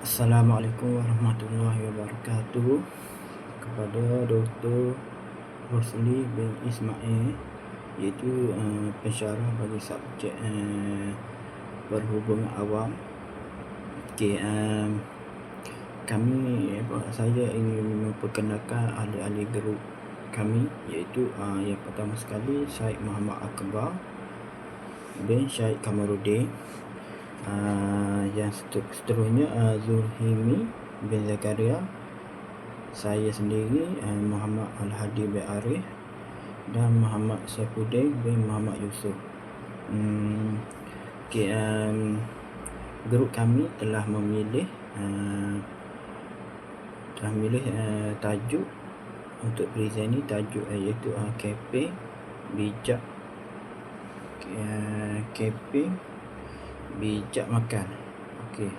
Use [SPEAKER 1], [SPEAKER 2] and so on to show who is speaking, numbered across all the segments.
[SPEAKER 1] Assalamualaikum warahmatullahi wabarakatuh kepada Dr. Rosli bin Ismail iaitu uh, pensyarah bagi subjek uh, perhubungan awam. Okey, um, kami saya ingin memperkenalkan ahli-ahli grup kami iaitu uh, yang pertama sekali Syed Muhammad Akbar bin Syed Kamarudin uh, yang seterusnya uh, Zulhimi bin Zakaria. Saya sendiri uh, Muhammad Al-Hadi bin Arif dan Muhammad Saifuddin bin Muhammad Yusuf hmm, okay, um, grup kami telah memilih uh, telah memilih uh, tajuk untuk present ni tajuk uh, iaitu uh, campaign bijak. Uh, campaign bijak makan. Okey.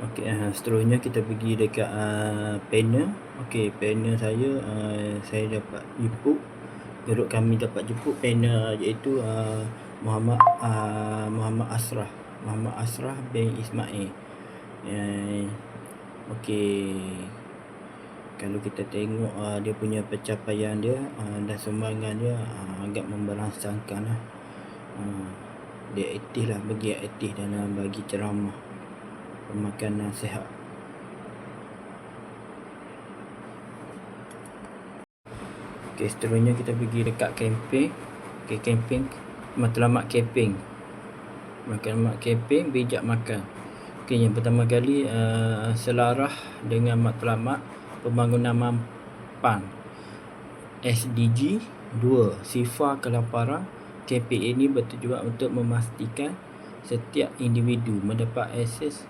[SPEAKER 1] Okey uh, seterusnya kita pergi dekat uh, panel okey panel saya uh, saya dapat jemput. Geruk kami dapat jemput panel iaitu uh, Muhammad uh, Muhammad Asrah. Muhammad Asrah bin Ismail. Uh, okey kalau kita tengok uh, dia punya pencapaian dia uh, dan sumbangan dia uh, agak memberangsangkan lah. Uh, dia aktif lah bagi aktif dalam bagi ceramah pemakanan sihat ok seterusnya kita pergi dekat camping ok camping matlamat camping matlamat camping bijak makan. Ok yang pertama kali uh, selarah dengan matlamat pembangunan mampan. SDG 2 sifar kelaparan KPA ini bertujuan untuk memastikan setiap individu mendapat akses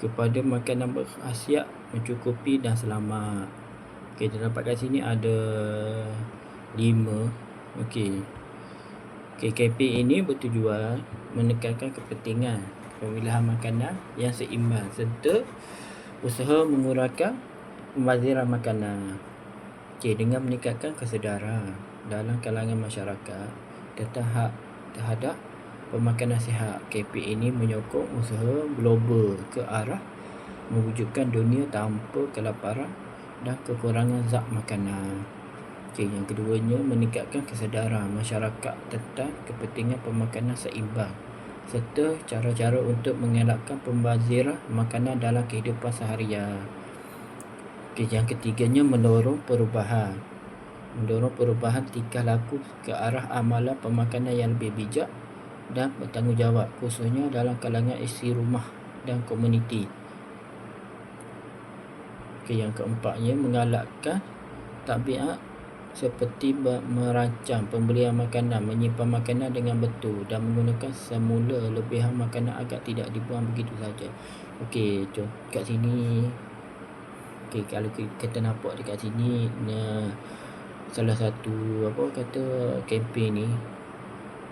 [SPEAKER 1] kepada makanan berkhasiat mencukupi dan selamat. Ok terdapat kat sini ada 5 ok ok KPA ini bertujuan menekankan kepentingan pemilihan makanan yang seimbang serta usaha mengurangkan pembaziran makanan. Okey, dengan meningkatkan kesedaran dalam kalangan masyarakat tentang terhadap pemakanan sihat. KP ini menyokong usaha global ke arah mewujudkan dunia tanpa kelaparan dan kekurangan zat makanan. Okey, yang keduanya meningkatkan kesedaran masyarakat tentang kepentingan pemakanan seimbang serta cara-cara untuk mengelakkan pembaziran makanan dalam kehidupan seharian. Okay, yang ketiganya mendorong perubahan. Mendorong perubahan tingkah laku ke arah amalan pemakanan yang lebih bijak dan bertanggungjawab khususnya dalam kalangan isi rumah dan komuniti. Okay, yang keempatnya mengalakkan tabiat seperti merancang pembelian makanan, menyimpan makanan dengan betul dan menggunakan semula lebihan makanan agar tidak dibuang begitu saja. Okey, kat sini okay, kalau kita nampak dekat sini salah satu apa kata kempen ni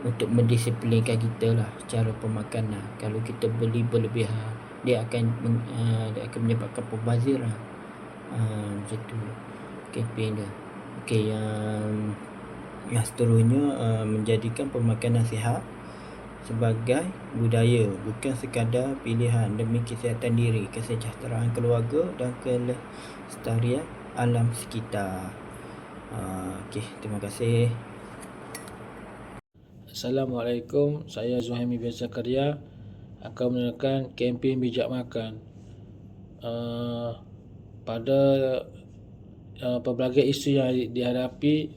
[SPEAKER 1] untuk mendisiplinkan kita lah cara pemakanan kalau kita beli berlebihan dia akan uh, dia akan menyebabkan pembazir lah. Uh, macam tu kempen dia. Ok yang yang seterusnya uh, menjadikan pemakanan sihat sebagai budaya bukan sekadar pilihan demi kesihatan diri, kesejahteraan keluarga dan kelestarian alam sekitar. Uh, Okey, terima kasih.
[SPEAKER 2] Assalamualaikum, saya Zuhaimi bin Zakaria akan menerangkan kempen bijak makan. Uh, pada uh, pelbagai isu yang dihadapi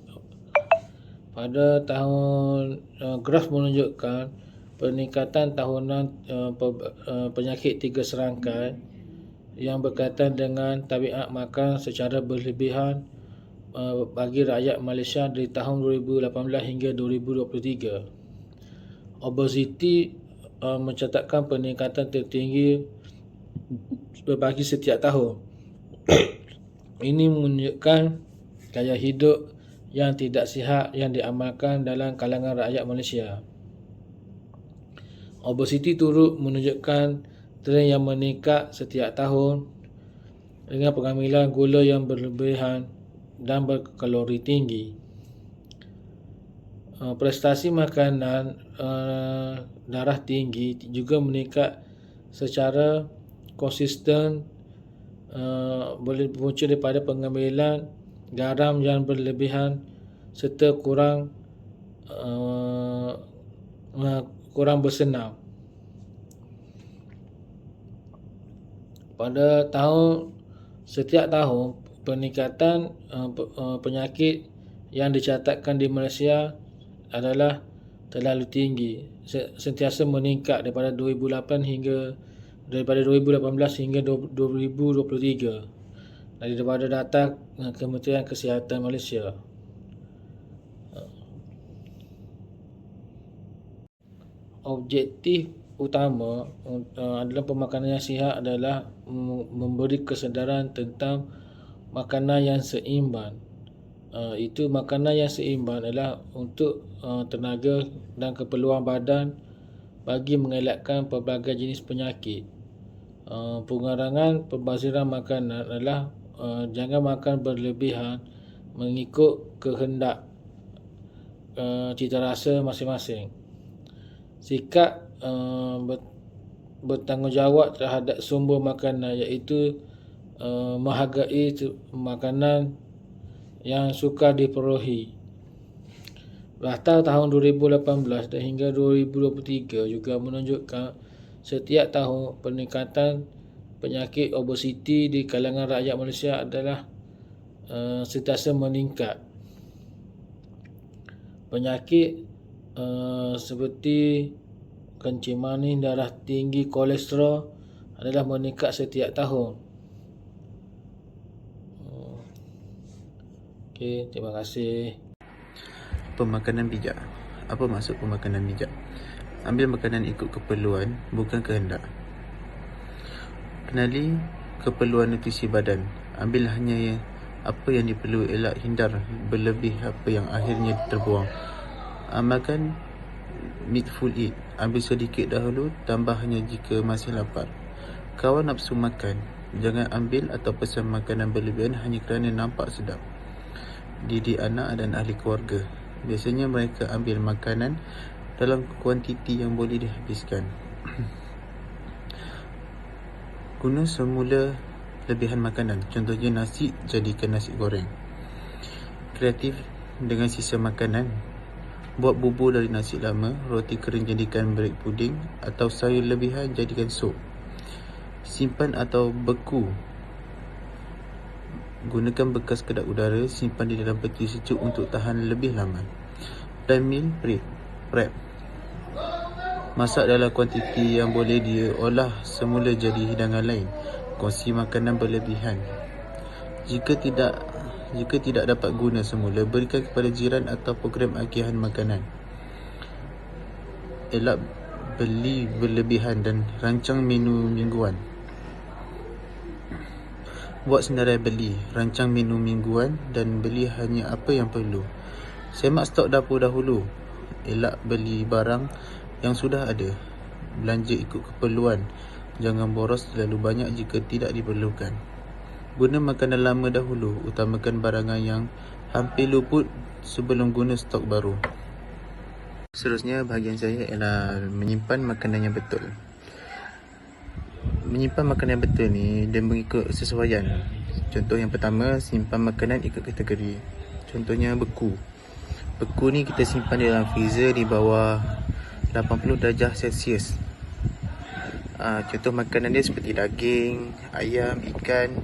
[SPEAKER 2] pada tahun uh, graf menunjukkan peningkatan tahunan uh, penyakit tiga serangkai yang berkaitan dengan tabiat makan secara berlebihan uh, bagi rakyat Malaysia dari tahun 2018 hingga 2023. Obesiti uh, mencatatkan peningkatan tertinggi berbagi setiap tahun. Ini menunjukkan gaya hidup yang tidak sihat yang diamalkan dalam kalangan rakyat Malaysia. Obesiti turut menunjukkan tren yang meningkat setiap tahun dengan pengambilan gula yang berlebihan dan berkalori tinggi. uh, prestasi makanan uh, darah tinggi juga meningkat secara konsisten uh, boleh muncul daripada pengambilan garam yang berlebihan serta kurang kurang bersenam. Pada tahun setiap tahun peningkatan uh, penyakit yang dicatatkan di Malaysia adalah terlalu tinggi sentiasa meningkat daripada 2008 hingga daripada 2018 hingga 2023 daripada data Kementerian Kesihatan Malaysia. Objektif utama uh, adalah pemakanan yang sihat adalah memberi kesedaran tentang makanan yang seimbang. Uh, itu makanan yang seimbang adalah untuk uh, tenaga dan keperluan badan bagi mengelakkan pelbagai jenis penyakit. Pengurangan pembaziran makanan adalah jangan makan berlebihan mengikut kehendak cita rasa masing-masing. Sikap uh, bertanggungjawab terhadap sumber makanan iaitu uh, menghargai makanan yang suka diperolehi. Data tahun 2018 dan hingga 2023 juga menunjukkan setiap tahun peningkatan penyakit obesiti di kalangan rakyat Malaysia adalah uh, sentiasa meningkat. Penyakit uh, seperti kencing manis, darah tinggi, kolesterol adalah meningkat setiap tahun. Okey, terima kasih.
[SPEAKER 3] Pemakanan bijak. Apa maksud pemakanan bijak? Ambil makanan ikut keperluan, bukan kehendak. Kenali keperluan nutrisi badan. Ambil hanya yang apa yang diperlu elak hindar berlebih apa yang akhirnya terbuang. Amalkan meatful eat. Ambil sedikit dahulu, tambah hanya jika masih lapar. Kawan nafsu makan. Jangan ambil atau pesan makanan berlebihan hanya kerana nampak sedap. Didik anak dan ahli keluarga. Biasanya mereka ambil makanan dalam kuantiti yang boleh dihabiskan. Guna semula lebihan makanan. Contohnya nasi, jadikan nasi goreng. Kreatif dengan sisa makanan Buat bubur dari nasi lama, roti kering jadikan bread puding atau sayur lebihan jadikan sup. Simpan atau beku. Gunakan bekas kedap udara, simpan di dalam peti sejuk untuk tahan lebih lama. Plan meal prep. prep. Masak dalam kuantiti yang boleh diolah semula jadi hidangan lain. Kongsi makanan berlebihan. Jika tidak jika tidak dapat guna semula, berikan kepada jiran atau program agihan makanan. Elak beli berlebihan dan rancang menu mingguan. Buat senarai beli, rancang menu mingguan dan beli hanya apa yang perlu. Semak stok dapur dahulu. Elak beli barang yang sudah ada. Belanja ikut keperluan. Jangan boros terlalu banyak jika tidak diperlukan. Guna makanan lama dahulu, utamakan barangan yang hampir luput sebelum guna stok baru. Seterusnya, bahagian saya ialah menyimpan makanan yang betul. Menyimpan makanan yang betul ni dia mengikut sesuaian. Contoh yang pertama, simpan makanan ikut kategori. Contohnya beku. Beku ni kita simpan di dalam freezer di bawah 80 darjah Celsius. Uh, contoh makanan dia seperti daging, ayam, ikan,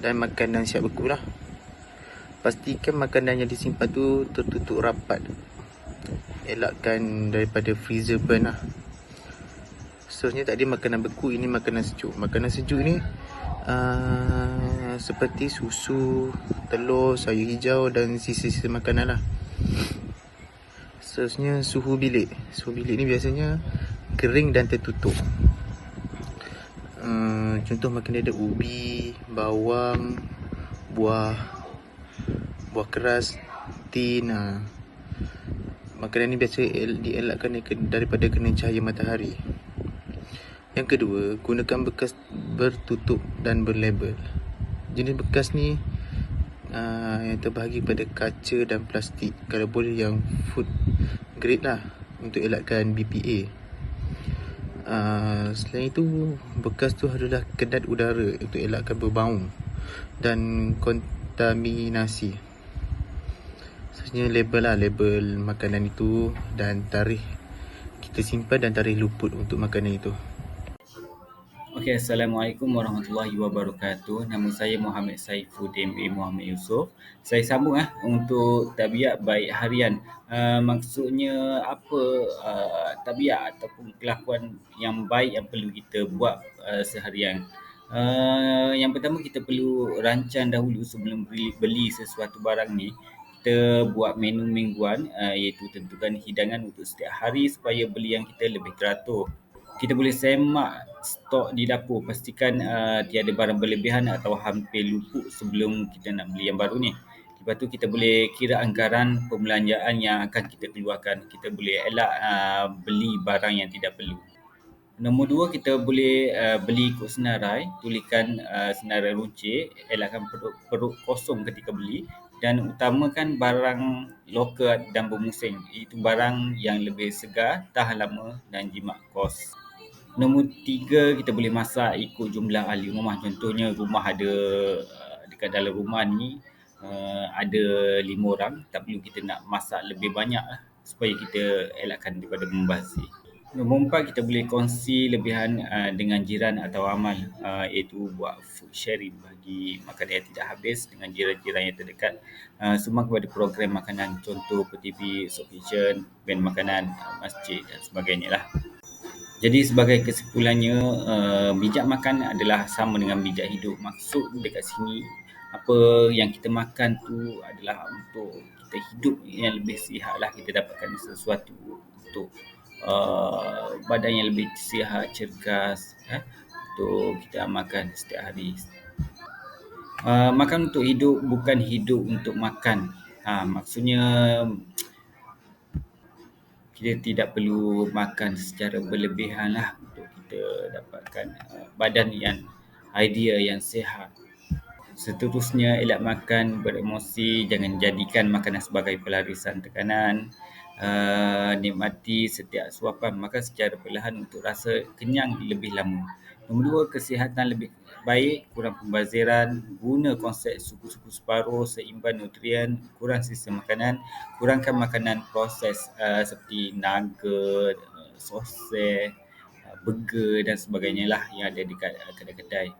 [SPEAKER 3] dan makanan siap beku lah. Pastikan makanan yang disimpan tu tertutup rapat. Elakkan daripada freezer burn lah. Seterusnya tadi makanan beku ini makanan sejuk. Makanan sejuk ni uh, seperti susu telur sayur hijau dan sisa-sisa makanan lah. Seterusnya suhu bilik. Suhu bilik ni biasanya kering dan tertutup contoh makan dia ada ubi, bawang, buah buah keras, tin. Ha. Makanan ni biasa dielakkan daripada kena cahaya matahari. Yang kedua, gunakan bekas bertutup dan berlabel. Jenis bekas ni uh, yang terbahagi pada kaca dan plastik. Kalau boleh yang food grade lah untuk elakkan BPA. Uh, selain itu, bekas tu adalah kedai udara untuk elakkan berbau dan kontaminasi. Sebenarnya label lah, label makanan itu dan tarikh kita simpan dan tarikh luput untuk makanan itu.
[SPEAKER 4] Okey, Assalamualaikum warahmatullahi wabarakatuh. Nama saya Muhammad Saifuddin bin Muhammad Yusof. Saya sambung ah untuk tabiat baik harian. Uh, maksudnya apa uh, tabiat ataupun kelakuan yang baik yang perlu kita buat uh, seharian. Uh, yang pertama kita perlu rancang dahulu sebelum beli, beli sesuatu barang ni. Kita buat menu mingguan uh, iaitu tentukan hidangan untuk setiap hari supaya beli yang kita lebih teratur kita boleh semak stok di dapur pastikan uh, tiada barang berlebihan atau hampir luput sebelum kita nak beli yang baru ni. Lepas tu kita boleh kira anggaran pembelanjaan yang akan kita keluarkan. Kita boleh elak uh, beli barang yang tidak perlu. Nombor dua, kita boleh uh, beli ikut senarai, tulikan uh, senarai runcit, elakkan perut, perut kosong ketika beli dan utamakan barang lokal dan bermusim. Itu barang yang lebih segar, tahan lama dan jimat kos. Nombor tiga, kita boleh masak ikut jumlah ahli rumah. Contohnya rumah ada uh, dekat dalam rumah ni uh, ada lima orang. Tak perlu kita nak masak lebih banyak lah supaya kita elakkan daripada membazir. Nombor empat, kita boleh kongsi lebihan uh, dengan jiran atau amal iaitu buat food sharing bagi makanan yang tidak habis dengan jiran-jiran yang terdekat. Semua kepada program makanan contoh PTP, Kitchen, band makanan, masjid dan sebagainya lah. Jadi sebagai kesimpulannya, uh, bijak makan adalah sama dengan bijak hidup. Maksud dekat sini, apa yang kita makan tu adalah untuk kita hidup yang lebih sihat lah. Kita dapatkan sesuatu untuk uh, badan yang lebih sihat, cergas. Eh, untuk kita makan setiap hari. Uh, makan untuk hidup bukan hidup untuk makan. Ha, maksudnya kita tidak perlu makan secara berlebihan lah untuk kita dapatkan uh, badan yang idea yang sihat. Seterusnya, elak makan beremosi, jangan jadikan makanan sebagai pelarisan tekanan. Uh, nikmati setiap suapan, makan secara perlahan untuk rasa kenyang lebih lama. Nombor dua, kesihatan lebih baik, kurang pembaziran, guna konsep suku-suku separuh, seimbang nutrien, kurang sisa makanan, kurangkan makanan proses uh, seperti nugget, uh, sosis, uh, burger dan sebagainya lah yang ada dekat uh, kedai-kedai.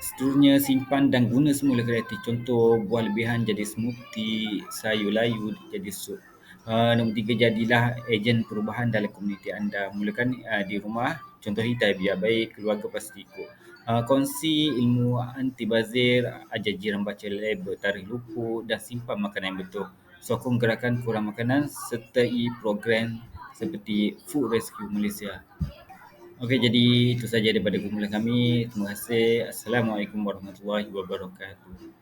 [SPEAKER 4] Seterusnya, simpan dan guna semula kreatif. Contoh, buah lebihan jadi smoothie, sayur layu jadi sup. Uh, nombor tiga, jadilah ejen perubahan dalam komuniti anda. Mulakan uh, di rumah, contoh hitai biar baik, keluarga pasti ikut. Uh, kongsi ilmu anti bazir, ajar jiran baca label tarikh luput dan simpan makanan yang betul. Sokong gerakan kurang makanan sertai program seperti Food Rescue Malaysia. Okey, jadi itu saja daripada kumpulan kami. Terima kasih. Assalamualaikum warahmatullahi wabarakatuh.